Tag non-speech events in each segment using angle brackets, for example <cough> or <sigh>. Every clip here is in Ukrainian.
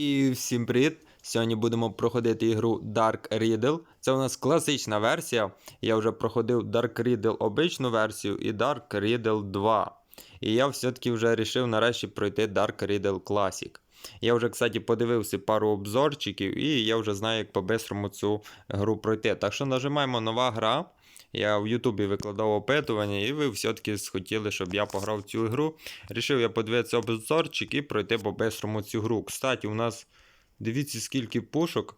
І всім привіт! Сьогодні будемо проходити ігру Dark Riddle. Це у нас класична версія. Я вже проходив Dark Riddle обичну версію і Dark Riddle 2. І я все-таки вже вирішив нарешті пройти Dark Riddle Classic. Я вже, кстати, подивився пару обзорчиків, і я вже знаю, як по-бистрому цю гру пройти. Так що нажимаємо нова гра. Я в Ютубі викладав опитування, і ви все-таки схотіли, щоб я пограв цю ігру. Рішив я подивитися обзорчик і пройти по-бистрому цю гру. Кстати, у нас дивіться, скільки пушок.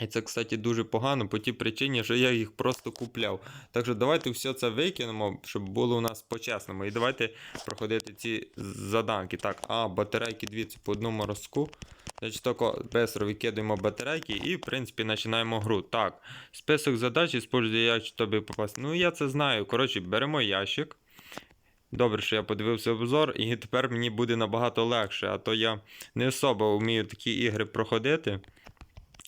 І це, кстати, дуже погано по тій причині, що я їх просто купляв. Так що давайте все це викинемо, щоб було у нас по-чесному. І давайте проходити ці заданки. Так, а, батарейки дивіться по одному розку. Значить, тільки быстро викидаємо батарейки і, в принципі, починаємо гру. Так, список задач, используй ящик, щоб попасти. Ну, я це знаю. Коротше, беремо ящик. Добре, що я подивився обзор, і тепер мені буде набагато легше, а то я не особо вмію такі ігри проходити.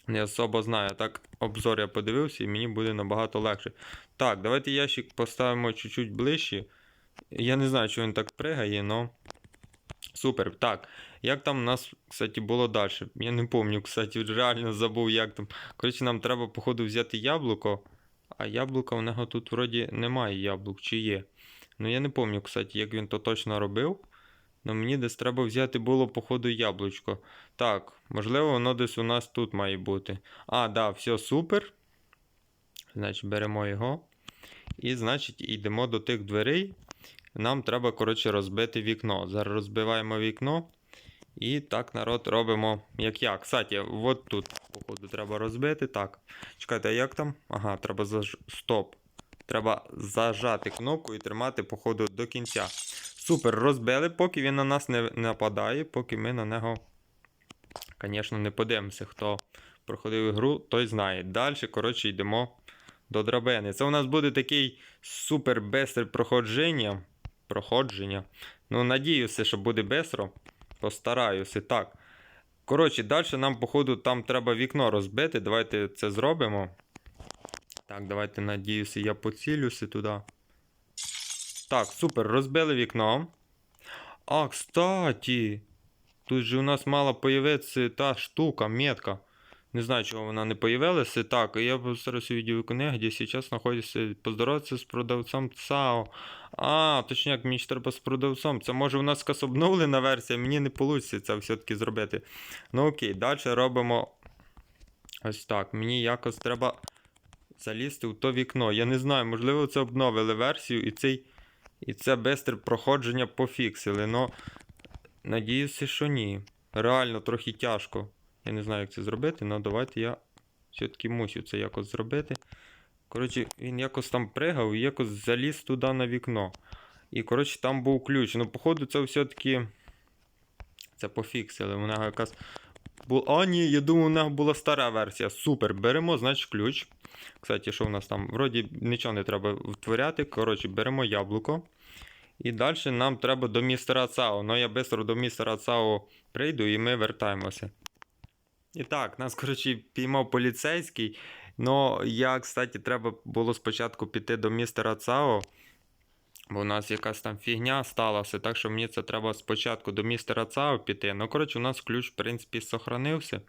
Не особо знаю. Так, обзор я подивився, і мені буде набагато легше. Так, давайте ящик поставимо чуть-чуть ближче. Я не знаю, чого він так пригає, але. Супер. Так, як там у нас, кстати, було далі? Я не пам'ятаю, кстати, реально забув, як там. Коротше, нам треба, походу, взяти яблуко. А яблука в нього тут вроді немає яблук, чи є. Ну я не пам'ятаю, кстати, як він то точно робив. Ну мені десь треба взяти було, походу, яблучко. Так, можливо, воно десь у нас тут має бути. А, да, все супер. Значить, беремо його. І, значить, йдемо до тих дверей. Нам треба, коротше, розбити вікно. Зараз розбиваємо вікно. І так, народ, робимо як як. Кстати, от тут, походу, треба розбити. Так. Чекайте, а як там? Ага, треба заж... Стоп. Треба зажати кнопку і тримати, походу, до кінця. Супер, розбили, поки він на нас не нападає, поки ми на нього, звісно, не подивимося. Хто проходив ігру, той знає. Далі, коротше, йдемо до драбини. Це у нас буде такий супер бистре проходження. Проходження. Ну, надіюся, що буде бистро. Постараюся. Так. Коротше, далі нам, походу, там треба вікно розбити. Давайте це зробимо. Так, давайте, надіюся, я поцілюся туди. Так, супер, розбили вікно. А, кстати, тут же у нас мала появитися та штука, метка. Не знаю, чого вона не появилася. Так, я зараз увидел книги, де зараз знаходиться поздороватися з продавцом ЦАО. А, точняк, мені ж треба з продавцом. Це може у нас якась обновлена версія, мені не вийде це все-таки зробити. Ну окей, далі робимо. Ось так. Мені якось треба залізти в то вікно. Я не знаю, можливо, це обновили версію і цей. І це бистре проходження пофіксили. Но надіюся, що ні. Реально трохи тяжко. Я не знаю, як це зробити, але давайте я все-таки мусю це якось зробити. Коротше, він якось там пригав і якось заліз туди на вікно. І, коротше, там був ключ. Ну, походу, це все-таки. Це пофіксили. Нього якась. Бу... А, ні, я думаю, у нього була стара версія. Супер. Беремо, значить, ключ. Кстати, що в нас там? Вроді нічого не треба втворяти. Коротше, беремо яблуко. І далі нам треба до містера Цао. Ну я швидко до містера Цао прийду і ми вертаємося. І так, нас, коротше, піймав поліцейський. Ну, я, кстати, треба було спочатку піти до містера Цао. Бо у нас якась там фігня сталася, так що мені це треба спочатку до містера Цао піти. Ну, коротше, у нас ключ, в принципі, сохранився.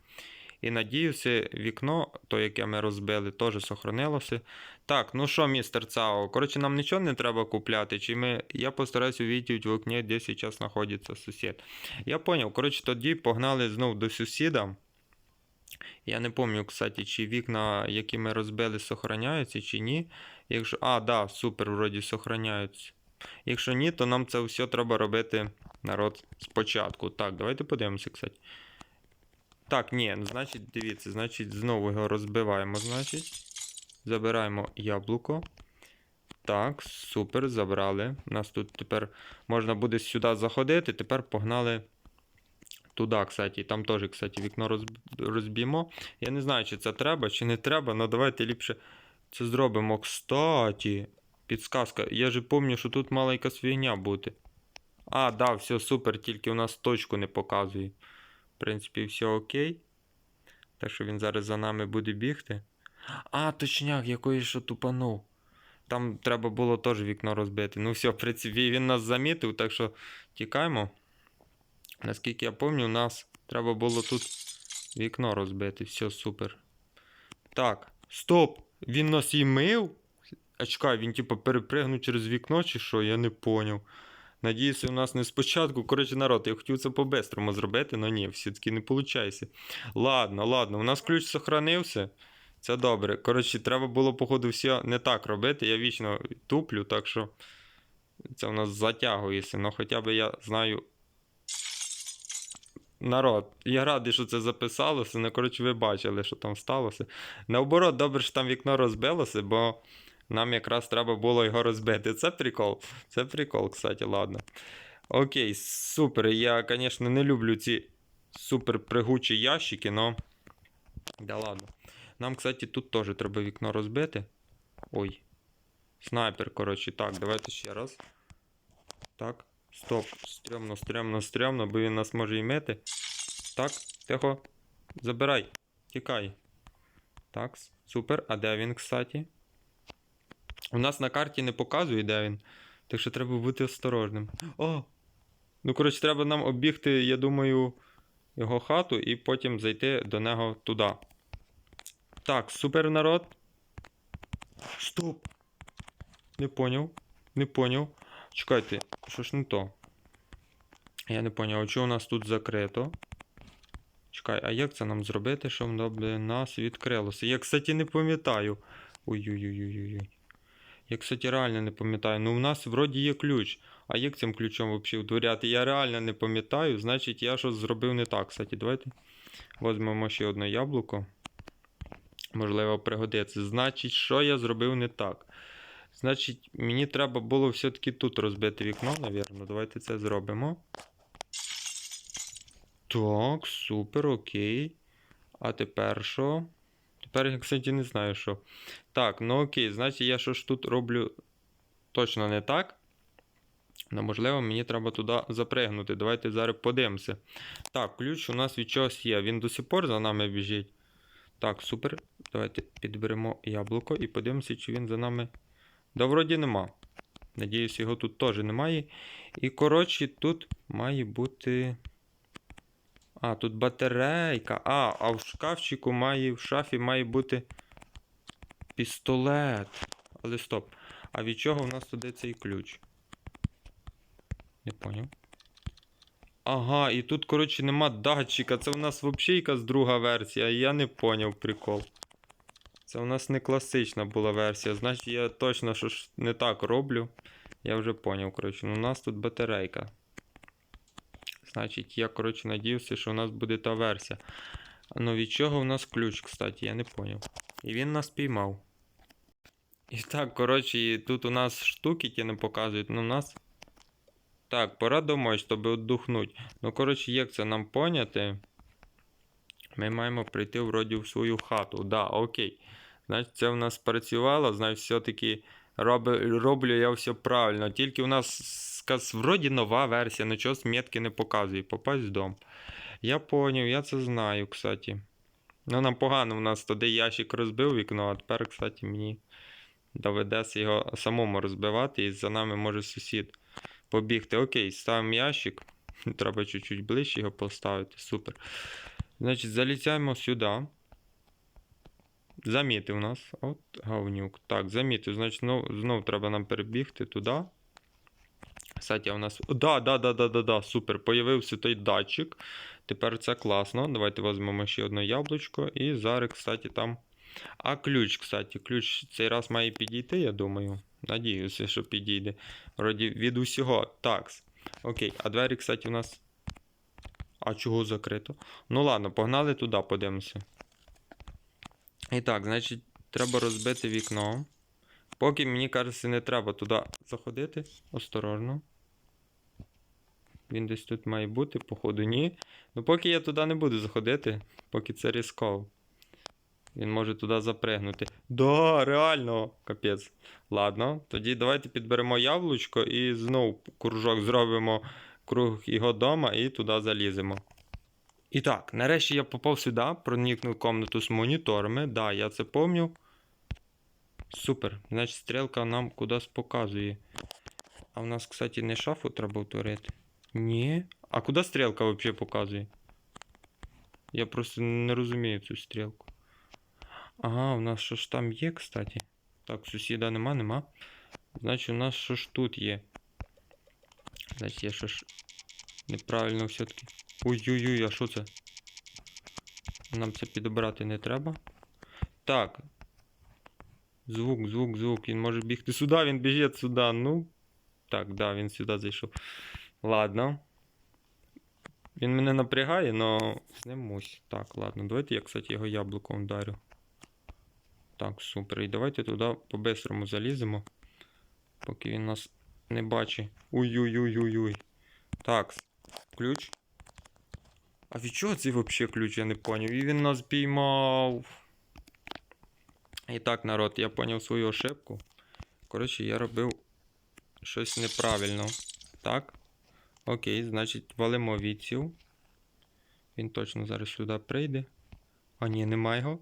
І надіюся, вікно, то, яке ми розбили, теж сохранилося. Так, ну що, містер Цао, коротше, нам нічого не треба купляти. Чи ми... Я постараюсь увидіти в окні, де зараз знаходиться сусід. Я поняв, коротше, тоді погнали знов до сусіда. Я не пам'ятаю, кстати, чи вікна, які ми розбили, сохраняються, чи ні. Якщо... А, да, супер, вроді сохраняються. Якщо ні, то нам це все треба робити народ спочатку. Так, давайте подивимося, кстати. Так, ні, ну, значить, дивіться, значить, знову його розбиваємо, значить. Забираємо яблуко. Так, супер, забрали. У нас тут тепер можна буде сюди заходити. Тепер погнали туди, кстати. Там теж, кстати, вікно розб... розб'ємо. Я не знаю, чи це треба, чи не треба, але давайте ліпше це зробимо. Кстати, підсказка. Я же пам'ятаю, що тут мала якась фігня бути. А, да, все супер, тільки у нас точку не показує. В принципі, все окей. Так що він зараз за нами буде бігти. А, точняк, якої що тупанув. Там треба було теж вікно розбити. Ну все, в принципі, він нас замітив, так що тікаємо. Наскільки я пам'ятаю, у нас Треба було тут вікно розбити. Все, супер. Так, стоп! Він нас і мив? А чекай, він типу перепригнув через вікно чи що? Я не поняв. Надіюся, у нас не спочатку. Коротше, народ, я хотів це по-бистрому зробити, але ні, все-таки не виходить. Ладно, ладно, у нас ключ сохранився. Це добре. Коротше, треба було, походу, все не так робити. Я вічно туплю, так що це у нас затягується. Ну хоча б я знаю. Народ, я радий, що це записалося. Ну, коротше, ви бачили, що там сталося. Наоборот, добре, що там вікно розбилося, бо нам якраз треба було його розбити. Це прикол. Це прикол, кстати, ладно. Окей, супер. Я, звісно, не люблю ці супер пригучі ящики, но. Да ладно. Нам, кстати, тут теж треба вікно розбити. Ой. Снайпер, коротше. Так, давайте ще раз. Так. Стоп. Стрьомно, стрьомно, стрьомно, бо він нас може імити. Так, тихо. Забирай. Тікай. Так, супер. А де він, кстати? У нас на карті не показує, де він. Так що треба бути осторожним. О! Ну, коротше, треба нам оббігти, я думаю, його хату і потім зайти до нього туди. Так, супер народ. Стоп! Не поняв. Не поняв. Чекайте, що ж не то? Я не а чого у нас тут закрито? Чекай, а як це нам зробити, щоб нас відкрилося? Я, кстати, не пам'ятаю. Ой-ой-ой-ой-ой. Я, кстати, реально не пам'ятаю. Ну, у нас вроді є ключ. А як цим ключом взагалі вдворяти? Я реально не пам'ятаю. Значить, я щось зробив не так. Кстати, давайте візьмемо ще одне яблуко. Можливо, пригодиться. Значить, що я зробив не так? Значить, мені треба було все-таки тут розбити вікно, навірно. Давайте це зробимо. Так, супер, окей. А тепер що? Тепер я, кстати, не знаю, що. Так, ну окей, значить, я що ж тут роблю точно не так. Ну, можливо, мені треба туди запригнути. Давайте зараз подивимося. Так, ключ у нас від чогось є. Він до сих пор за нами біжить. Так, супер. Давайте підберемо яблуко і подивимося, чи він за нами. Да, вроді нема. Надіюсь, його тут теж немає. І, коротше, тут має бути. А, тут батарейка. А, а в шкафчику має, в шафі має бути пістолет. Але стоп. А від чого в нас туди цей ключ? Не поняв. Ага, і тут, коротше, нема датчика. Це у нас взагалі якась друга версія. Я не поняв прикол. Це у нас не класична була версія. Значить, я точно що ж не так роблю. Я вже поняв, коротше. Ну, у нас тут батарейка. Значить, я, коротше, надіявся, що у нас буде та версія. Ну від чого у нас ключ, кстати, я не поняв. І він нас піймав. І так, коротше, тут у нас штуки ті не показують, ну у нас. Так, пора домой, щоб віддухнути. Ну, коротше, як це нам поняти? Ми маємо прийти вроді в свою хату. Да, окей. Значить, це в нас працювало, значить, все-таки роблю, я все правильно. Тільки у нас сказ, вроді нова версія, нічого метки не показує. Попасть в дом. Я поняв, я це знаю, кстати. Ну, нам погано, у нас туди ящик розбив вікно, а тепер, кстати, мені доведеться його самому розбивати, і за нами може сусід побігти. Окей, ставимо ящик. Треба чуть-чуть ближче його поставити. Супер. Значить, залітаємо сюди. Замітив нас. От говнюк. Так, замітив. Значить, знов, знов треба нам перебігти туди. Кстати, у нас. Да, да, да, да, да, да, супер. Появився той датчик. Тепер це класно. Давайте візьмемо ще одне яблучко. І зараз, кстати, там. А ключ, кстати, ключ цей раз має підійти, я думаю. Надіюся, що підійде. Вроді від усього. Так. Окей, а двері, кстати, у нас. А чого закрито? Ну ладно, погнали туди, подивимося. І так, значить, треба розбити вікно. Поки, мені кажеться, не треба туди заходити. Осторожно. Він десь тут має бути, походу, ні. Ну, поки я туди не буду заходити, поки це різково. Він може туди запригнути. Да, реально, капець. Ладно, тоді давайте підберемо яблучко і знов кружок зробимо круг його дома і туди заліземо. І так, нарешті я попав сюди, проникнув в з моніторами. Да, я це пам'ятаю. Супер. Значить, стрілка нам кудись показує. А в нас, кстати, не шафу треба утворити. Ні. А куди стрілка взагалі показує? Я просто не розумію цю стрілку. Ага, у нас що ж там є, кстати. Так, сусіда нема, нема. Значить, у нас що ж тут є? Значить, я що ж неправильно все-таки. Ой-ой-ой, а що це? Нам це підібрати не треба. Так. Звук, звук, звук. Він може бігти сюди, він біжить сюди. Ну. Так, да, він сюди зайшов. Ладно. Він мене напрягає, но з мусь. Так, ладно. Давайте я, кстати, його яблуком вдарю. Так, супер. І давайте туди по-бистрому заліземо. Поки він нас не бачить. Ой-ой-ой-ой-ой. Так, ключ. А від чого цей взагалі ключ, я не поняв. І він нас піймав. І так, народ, я поняв свою ошибку. Коротше, я робив щось неправильно. Так. Окей, значить, валимо відсів. Він точно зараз сюди прийде. А ні, нема його.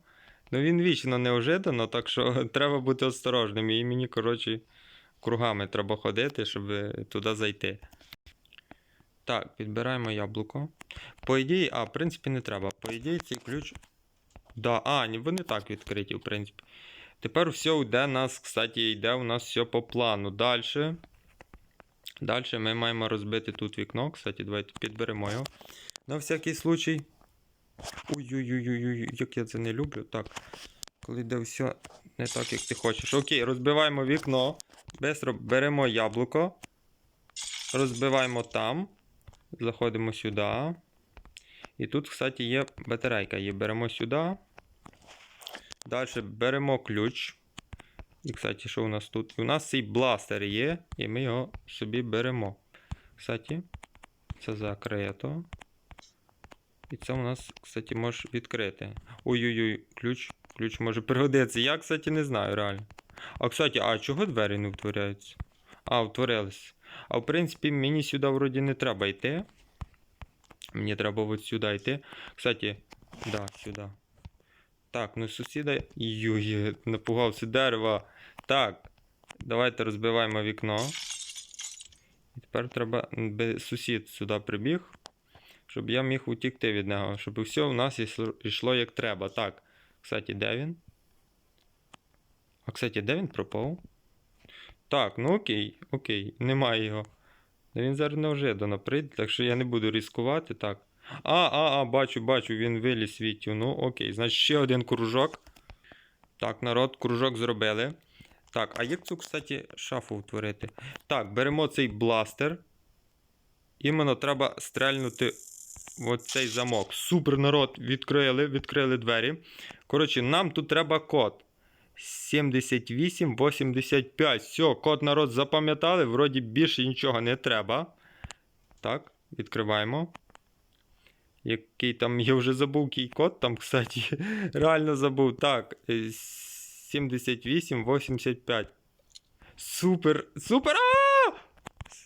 Ну він вічно неожиданно, так що <laughs> треба бути осторожним. І мені, коротше, кругами треба ходити, щоб туди зайти. Так, підбираємо яблуко. По ідеї, а, в принципі, не треба. По ідеї, цей ключ. Да, а, вони так відкриті, в принципі. Тепер все йде у нас, кстати, йде у нас все по плану. Далі. Далі ми маємо розбити тут вікно. Кстати, давайте підберемо його. На всякий случай. Ой-ой-ой, як я це не люблю. Так. Коли йде все не так, як ти хочеш. Окей, розбиваємо вікно. Бистро беремо яблуко. Розбиваємо там. Заходимо сюди. І тут, кстати, є батарейка. Її беремо сюди. Далі беремо ключ. І, кстати, що у нас тут? У нас цей бластер є, і ми його собі беремо. Кстати, це закрито. І це у нас, кстати, можеш відкрити. Ой-ой-ой, ключ. Ключ може пригодитися. Я, кстати, не знаю, реально. А, кстати, а чого двері не втворяються? А, втворились. А в принципі, мені сюди вроді не треба йти. Мені треба от сюди йти. Кстати, да, сюди. Так, ну сусіда. Юй, напугався дерева. Так. Давайте розбиваємо вікно. І тепер треба, би сусід сюди прибіг, щоб я міг утікти від нього, щоб все у нас йшло як треба. Так. Кстати, де він? А, кстати, де він пропав? Так, ну окей, окей, немає його. Він зараз неожиданно прийде, так що я не буду ризикувати. Так. А, а, а, бачу, бачу, він виліз світів. Ну, окей, значить ще один кружок. Так, народ, кружок зробили. Так, а як цю, кстати, шафу утворити? Так, беремо цей бластер. Іменно треба стрельнути в цей замок. Супер, народ, відкрили, відкрили двері. Коротше, нам тут треба код. 7885. Все, код народ запам'ятали. Вроді більше нічого не треба. Так, відкриваємо. Який там, я вже забув який код там, кстати. <laughs> Реально забув. Так, е, 7885. Супер, супер! А!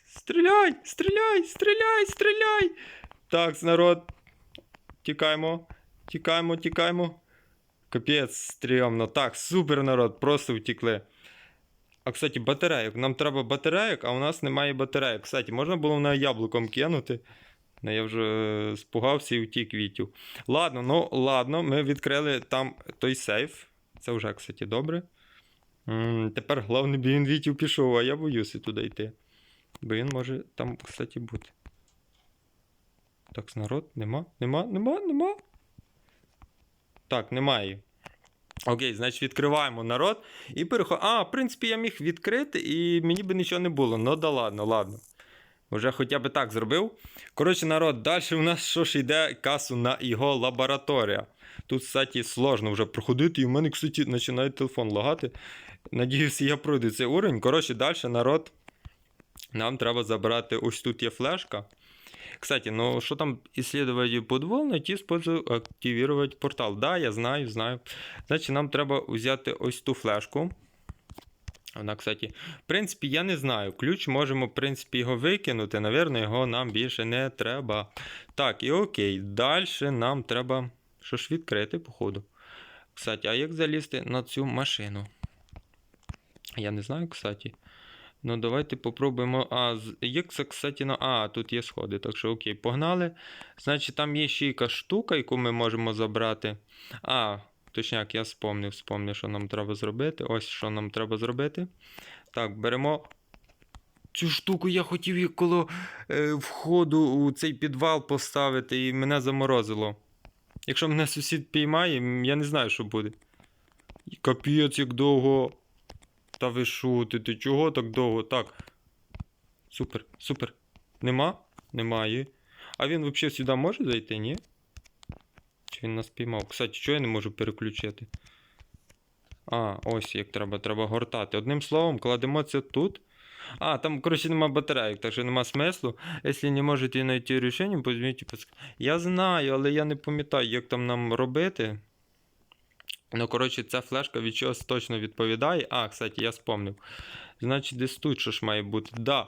Стріляй! Стріляй! Стріляй! Стріляй! Так, народ. Тікаємо. Тікаємо, тікаємо. Капець, стрімно. Так, супер народ, просто втікли. А, кстати, батарейок. Нам треба батарейок, а у нас немає батарейок. Кстати, можна було на яблуком кинути. Ну, я вже е, спугався і втік вітю. Ладно, ну ладно, ми відкрили там той сейф. Це вже, кстати, добре. Тепер головне, бо він вітю пішов, а я боюся туди йти. Бо він може там, кстати, бути. Так, народ, нема, нема, нема, нема. Так, немає. Окей, значить відкриваємо народ і переходимо. А, в принципі, я міг відкрити і мені би нічого не було. Ну да ладно, ладно. Вже хоча б так зробив. Коротше, народ, далі у нас що ж йде касу на його лабораторія. Тут, кстати, сложно вже проходити, і в мене, кстати, починає телефон лагати. Надіюся, я пройду цей уровень. Коротше, далі народ. Нам треба забрати. Ось тут є флешка. Кстати, ну что там исследовать подвол, найти спосіб активувати портал. Да, я знаю, знаю. Значить, нам треба взяти ось ту флешку. Вона, кстати, в принципі, я не знаю. Ключ можемо, в принципі, його викинути. Навірно, його нам більше не треба. Так, і окей. Далі нам треба. Що ж відкрити, походу. Кстати, а як залізти на цю машину? Я не знаю, кстати. Ну, давайте попробуємо. А, є, кстати, на. А, тут є сходи, так що окей, погнали. Значить, там є ще якась штука, яку ми можемо забрати. А, точняк, я спомнив, спомнив, що нам треба зробити. Ось що нам треба зробити. Так, беремо. Цю штуку я хотів її коло е, входу у цей підвал поставити, і мене заморозило. Якщо мене сусід піймає, я не знаю, що буде. Капець, як довго. Та ви шутите, чого так довго? Так. Супер, супер. Нема? Немає. А він взагалі сюди може зайти, ні? Чи він нас піймав? Кстати, чого я не можу переключити? А, ось як треба, треба гортати. Одним словом, кладемо це тут. А, там, коротше, нема батарейок, так що нема смислу. Якщо не можете знайти рішення, візьміть. Я знаю, але я не пам'ятаю, як там нам робити. Ну, коротше, ця флешка від чогось точно відповідає. А, кстати, я спомнив. Значить, десь тут що ж має бути. Да.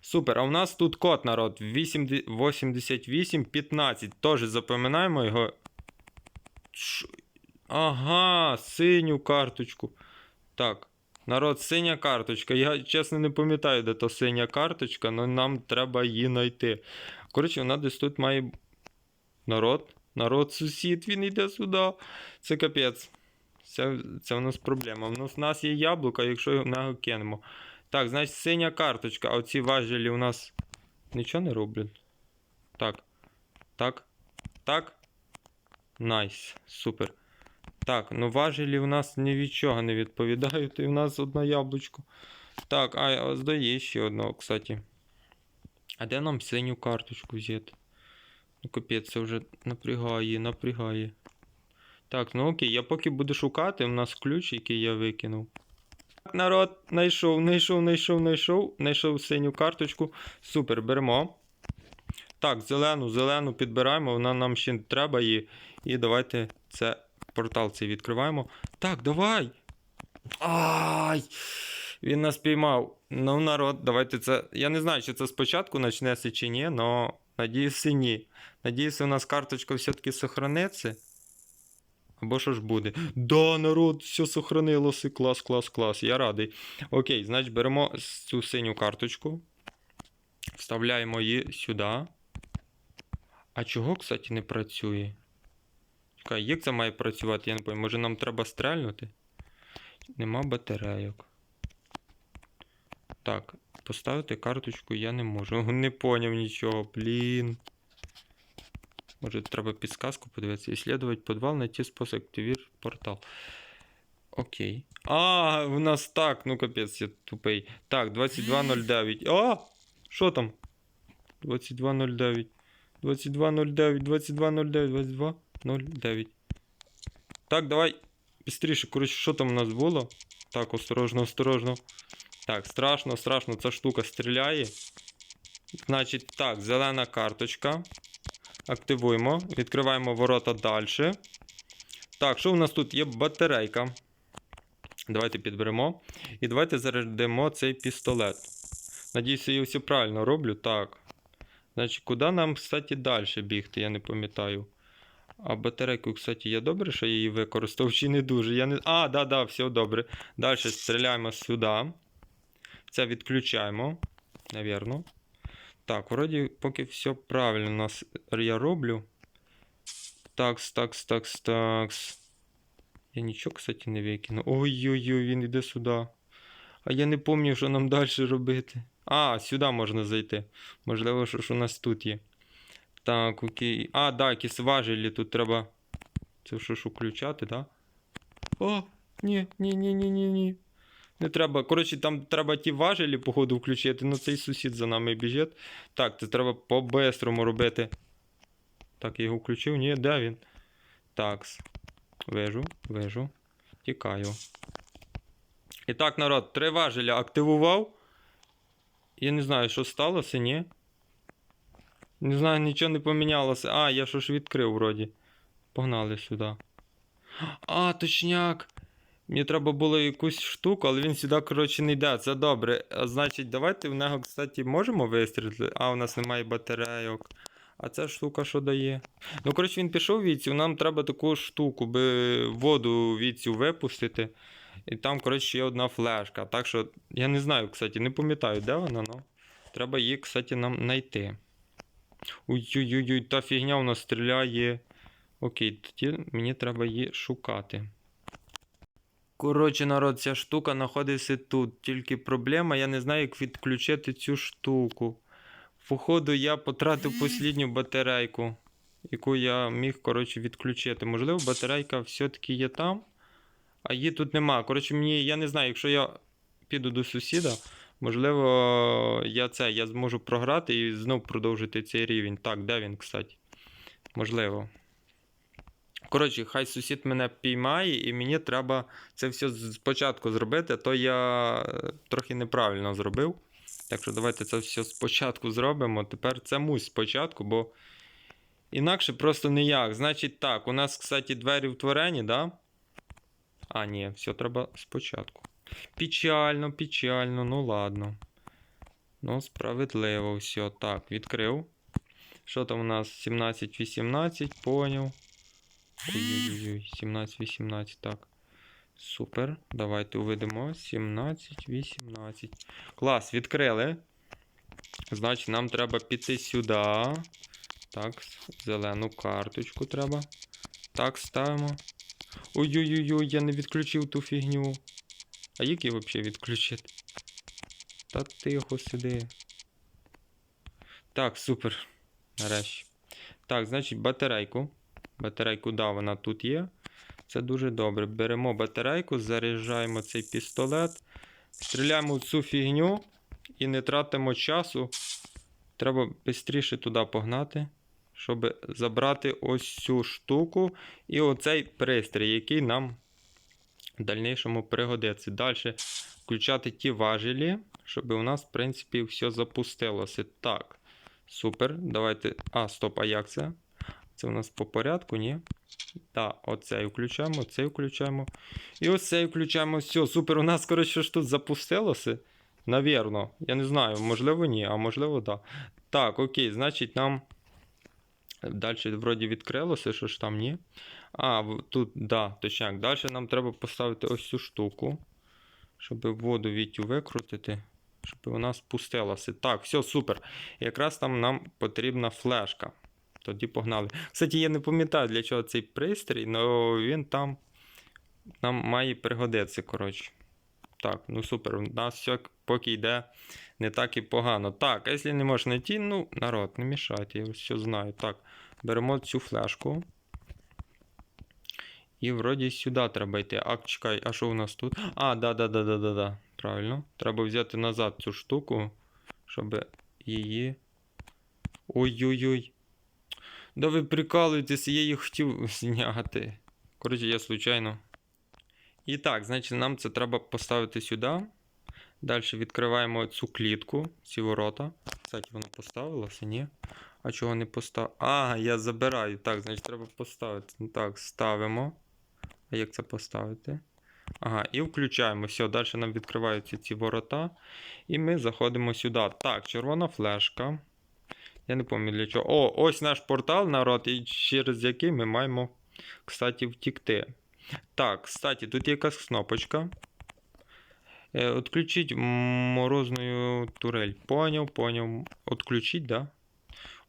Супер. А у нас тут код, народ. 8815. Теж запам'ятаємо його. Ага, синю карточку. Так. Народ, синя карточка. Я чесно не пам'ятаю, де то синя карточка, але нам треба її знайти. Коротше, вона десь тут має. Народ, народ, сусід, він йде сюди. Це капець. Це, це у нас проблема. У нас, у нас є яблуко, якщо його- кинемо. Так, значить, синя карточка, а оці важелі у нас нічого не роблять. Так. Так. Так. Найс. Супер. Так, ну важелі у нас ні від чого не відповідають, і в нас одне яблучко. Так, а ось до є ще одного, кстати. А де нам синю карточку взяти? Ну, капець, це вже напрягає, напрягає. Так, ну окей, я поки буду шукати, у нас ключ, який я викинув. Так, народ, знайшов, знайшов, знайшов, знайшов, знайшов синю карточку. Супер, беремо. Так, зелену, зелену підбираємо, вона нам ще треба її. І давайте це портал цей відкриваємо. Так, давай. Ай! Він нас піймав. Ну, народ, давайте це. Я не знаю, чи це спочатку почнеться чи ні, але надіюся, ні. Надіюся, у нас карточка все-таки сохраниться. Або що ж буде? Да, народ, все сохранилося. Клас, клас, клас. Я радий. Окей, значить, беремо цю синю карточку. Вставляємо її сюди. А чого, кстати, не працює? Чекай, як це має працювати? Я не пам'ятаю. Може нам треба стрельнути? Нема батарейок. Так, поставити карточку я не можу. <laughs> Не поняв нічого, блін. Може, треба підсказку подивитися. Исследовать підвал, найти спосіб активір портал. Окей. А, в нас так, ну капець, я тупий. Так, 2209. А! Що там? 2209. 2209, 2209, 2209. Так, давай. Бістріше, коротше, що там у нас було? Так, осторожно, осторожно. Так, страшно, страшно, ця штука стріляє. Значить, так, зелена карточка. Активуємо. Відкриваємо ворота далі. Так, що у нас тут є батарейка? Давайте підберемо. І давайте зарядимо цей пістолет. Надіюся, я все правильно роблю. Так. Значить, куди нам, кстати, далі бігти, я не пам'ятаю. А батарейку, кстати, я добре, що я її використав, чи не дуже. Я не... А, да, да, все добре. Далі стріляємо сюди. Це відключаємо. Навірно. Так, вроді, поки все правильно нас я роблю. Такс, такс, такс, такс. Я нічого, кстати, не викину. Ой-ой-ой, він іде сюди. А я не пам'ятаю, що нам далі робити. А, сюди можна зайти. Можливо, що ж у нас тут є. Так, окей. А, да, якісь важелі тут треба. Це що ж включати, так? Да? О, ні, ні, ні, ні, ні, ні. Не треба. Коротше, там треба ті важелі, походу, включити. Ну цей сусід за нами біжить. Так, це треба по-бистрому робити. Так, я його включив. Ні, де він? Такс. Вижу, вижу. Тікаю. І так, народ, три важеля активував. Я не знаю, що сталося, ні. Не знаю, нічого не помінялося. А, я що ж відкрив вроді. Погнали сюди. А, точняк. Мені треба було якусь штуку, але він сюди, коротше, не йде. Це добре. А, значить, давайте в нього, кстати, можемо вистрілити. А, у нас немає батарейок. А ця штука що дає? Ну, коротше, він пішов віцю, нам треба таку штуку, би воду віцю випустити. І там, коротше, є одна флешка. Так що, я не знаю, кстати, не пам'ятаю, де вона, але треба її, кстати, нам знайти. Ой-ой-ой, та фігня у нас стріляє. Окей, тоді мені треба її шукати. Коротше, народ, ця штука знаходиться тут. Тільки проблема, я не знаю, як відключити цю штуку. Походу, я потратив послідню батарейку, яку я міг, коротше, відключити. Можливо, батарейка все-таки є там, а її тут нема. Коротше, мені, я не знаю, якщо я піду до сусіда, можливо, я це, я зможу програти і знов продовжити цей рівень. Так, де він, кстати? Можливо. Коротше, хай сусід мене піймає, і мені треба це все спочатку зробити, то я е, трохи неправильно зробив. Так що давайте це все спочатку зробимо. Тепер це мусь спочатку, бо інакше просто ніяк. Значить так, у нас, кстати, двері втворені, да? А, ні, все треба спочатку. Печально, печально, ну ладно. Ну, справедливо все. Так, відкрив. Що там у нас? 17-18, поняв. Ой-ой-ой, 17-18, так. Супер. Давайте уведемо. 17-18. Клас, відкрили. Значить, нам треба піти сюди. Так, зелену карточку треба. Так, ставимо. Ой-ой-ой, я не відключив ту фігню. А як її взагалі відключити? Та тихо сюди. Так, супер. Нарешті. Так, значить, батарейку. Батарейку, да, вона тут є. Це дуже добре. Беремо батарейку, заряджаємо цей пістолет, стріляємо в цю фігню і не тратимо часу. Треба швидше туди погнати, щоб забрати ось цю штуку і оцей пристрій, який нам в дальнішому пригодиться. Далі включати ті важелі, щоб у нас, в принципі, все запустилося. Так, супер. Давайте. А, стоп, а як це? Це у нас по порядку, ні? Так, оцей включаємо, оцей включаємо. І оцей включаємо. Все, супер. У нас, коротше, тут запустилося. Навірно. Я не знаю, можливо, ні, а можливо, так. Так, окей, значить, нам. Далі вроді відкрилося, що ж там ні. А, тут, да, точняк. Далі нам треба поставити ось цю штуку, щоб воду вітю викрутити, щоб вона спустилася. Так, все, супер. Якраз там нам потрібна флешка. Тоді погнали. Кстати, я не пам'ятаю, для чого цей пристрій, але він там нам має пригодитися, коротше. Так, ну супер. У нас все поки йде не так і погано. Так, а якщо не можеш знайти, ну, народ, не мішайте, я все знаю. Так, беремо цю флешку. І вроді сюди треба йти. А, чекай, а що у нас тут? А, да, да, да, да, да, да. Правильно. Треба взяти назад цю штуку, щоб її. Ой-ой-ой. Да ви прикалуєтесь, я їх хотів зняти. Коротше, я случайно. І так, значить, нам це треба поставити сюди. Далі відкриваємо цю клітку, ці ворота. Кстати, вона поставилася, ні? А чого не поставив? А, я забираю. Так, значить, треба поставити. Ну Так, ставимо. А як це поставити? Ага, і включаємо. Все, далі нам відкриваються ці ворота. І ми заходимо сюди. Так, червона флешка. Я не пам'ятаю для чого. О, ось наш портал, народ, і через який ми маємо, кстати, втікти. Так, кстати, тут якась кнопочка. Е, Отключіть морозною турель. Поняв, поняв. Отключіть, да?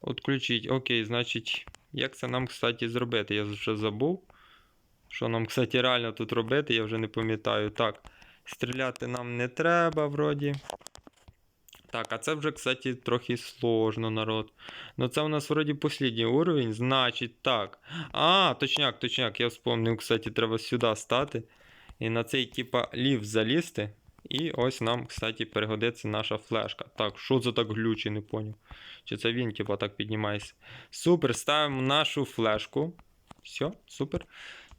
Отключіть. Окей, значить, як це нам, кстати, зробити? Я вже забув. Що нам, кстати, реально тут робити, я вже не пам'ятаю. Так, стріляти нам не треба, вроді. Так, а це вже, кстати, трохи сложно, народ. Ну це у нас вроді послідній уровень, значить так. А, точняк, точняк, я вспомнив, кстати, треба сюди стати. І на цей, типа, ліфт залізти. І ось нам, кстати, пригодиться наша флешка. Так, що це так глючі, не поняв. Чи це він, типа, так піднімається. Супер, ставимо нашу флешку. Все, супер.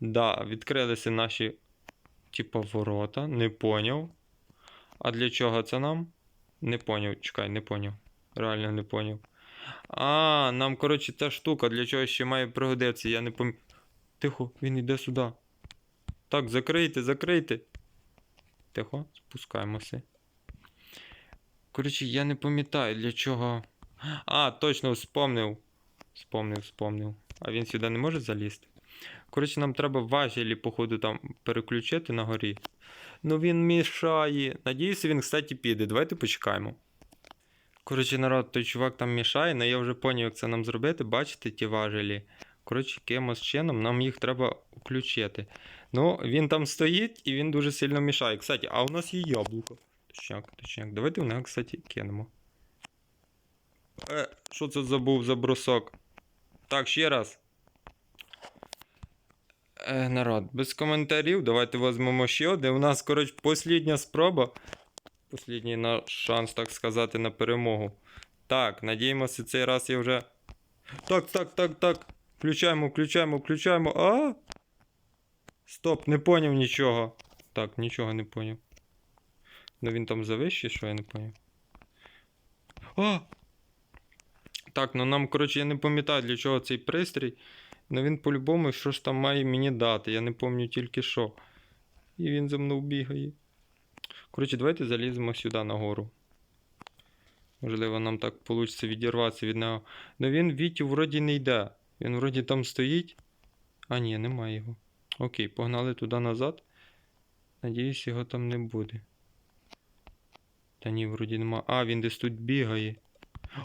Да, відкрилися наші, типа, ворота. Не поняв. А для чого це нам? Не поняв, чекай, не поняв. Реально не поняв. А, нам, коротше, ця штука для чого ще має пригодитися, я не пам'ятаю. Тихо, він йде сюди. Так, закрийте, закрийте. Тихо, спускаємося. Коротше, я не пам'ятаю, для чого. А, точно вспомнив. Вспомнив, вспомнив. А він сюди не може залізти? Коротше, нам треба важелі, походу, там переключити на горі. Ну він мішає. Надіюся, він, кстати, піде. Давайте почекаємо. Коротше, народ, той чувак там мішає, але я вже поняв, як це нам зробити. Бачите ті важелі? Коротше, якимось чином нам їх треба включити. Ну, він там стоїть і він дуже сильно мішає. Кстати, а у нас є яблуко. Точняк, точняк. Давайте в нього, кстати, кинемо. Е, що це забув за бросок? Так, ще раз. Е, народ, без коментарів. Давайте візьмемо ще один. У нас, коротше, послідня спроба. Послідній наш шанс, так сказати, на перемогу. Так, надіємося, цей раз я вже. Так, так, так, так. Включаємо, включаємо, включаємо. А! Стоп, не поняв нічого. Так, нічого не поняв. Ну він там завищий, що я не поняв. А! Так, ну нам, коротше, я не пам'ятаю, для чого цей пристрій. Ну він по-любому що ж там має мені дати. Я не пам'ятаю тільки що. І він за мною бігає. Коротше, давайте заліземо сюди нагору. Можливо, нам так вийде відірватися від нього. Ну він Вітю вроді не йде. Він вроді там стоїть. А ні, немає його. Окей, погнали туди назад. Надіюсь, його там не буде. Та ні, вроді нема. А, він десь тут бігає.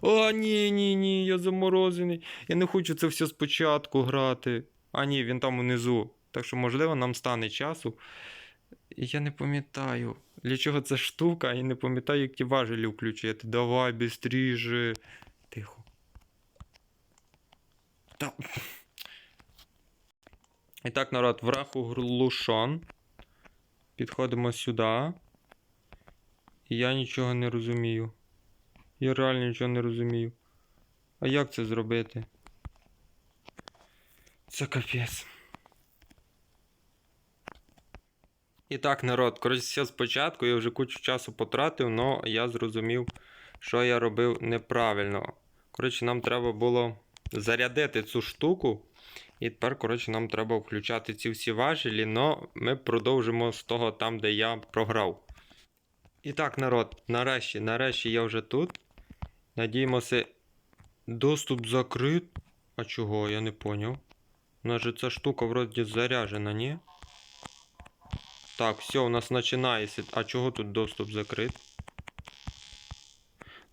О, ні, ні, ні, я заморозений. Я не хочу це все спочатку грати. А ні, він там унизу. Так що, можливо, нам стане часу. Я не пам'ятаю, для чого ця штука, і не пам'ятаю, як ті важелі включити. Давай, бистріше. Тихо. Та... І так, народ, враг оглушен. Підходимо сюди. Я нічого не розумію. Я реально нічого не розумію. А як це зробити? Це капець. І так, народ, коротше, все спочатку я вже кучу часу потратив, але я зрозумів, що я робив неправильно. Коротше, нам треба було зарядити цю штуку. І тепер, коротше, нам треба включати ці всі важелі, але ми продовжимо з того там, де я програв. І так, народ, нарешті, нарешті я вже тут. Надіємося, доступ закрит. А чого? Я не поняв. У нас же ця штука вроді заряжена, ні? Так, все, у нас починається. А чого тут доступ закрит?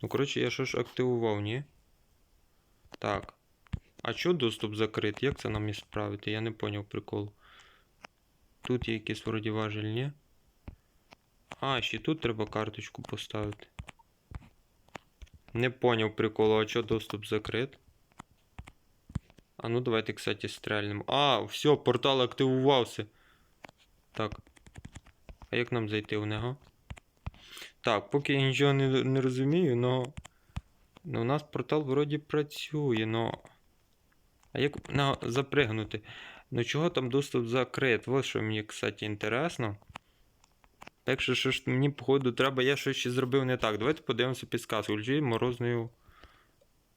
Ну, коротше, я що ж активував, ні? Так. А чого доступ закрит? Як це нам справити? Я не поняв прикол. Тут є якісь вроді важель, ні? А, ще тут треба карточку поставити. Не поняв приколу, а чого доступ закрит? А ну давайте, кстати, стрельнемо. А, все, портал активувався. Так. А як нам зайти в нього? Так, поки я нічого не, не розумію, но... но у нас портал вроді працює, но. А як на запригнути? Ну чого там доступ закрит? Вот що мені, кстати, інтересно. Так що, що ж мені, походу, треба, я щось ще зробив не так. Давайте подивимося підсказку. Включи морозною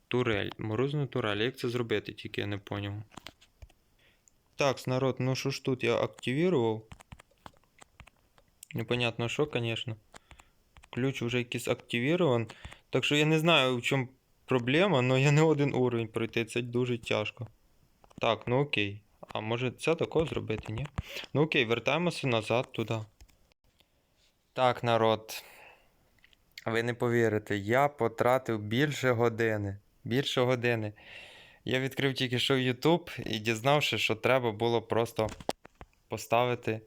турель. Морозну турель. Як це зробити, тільки я не поняв. Так, народ, ну що ж тут я активував. Непонятно що, звісно. Ключ вже якийсь активірований. Так що я не знаю, в чому проблема, але я не один уровень пройти, це дуже тяжко. Так, ну окей. А може це тако зробити, ні? Ну окей, вертаємося назад туди. Так, народ. Ви не повірите, я потратив більше години. Більше години. Я відкрив тільки що в YouTube і дізнавши, що треба було просто поставити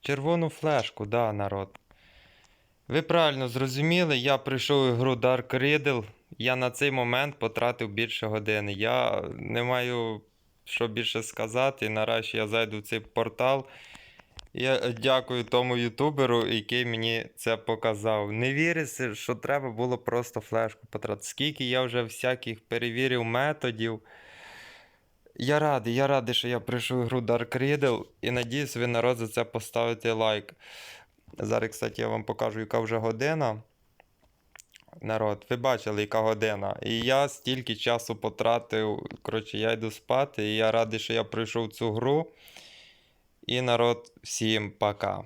червону флешку, да, народ. Ви правильно зрозуміли, я прийшов в ігру Dark Riddle. Я на цей момент потратив більше години. Я не маю що більше сказати. Нарешті я зайду в цей портал. Я дякую тому ютуберу, який мені це показав. Не віриться, що треба було просто флешку потратити. Скільки я вже всяких перевірив методів. Я радий, я радий, що я прийшов гру Dark Riddle і надіюсь, ви народ за це поставите лайк. Зараз, кстати, я вам покажу, яка вже година. Народ, ви бачили, яка година. І я стільки часу потратив. Коротше, я йду спати, і я радий, що я пройшов цю гру. І народ, всім пока.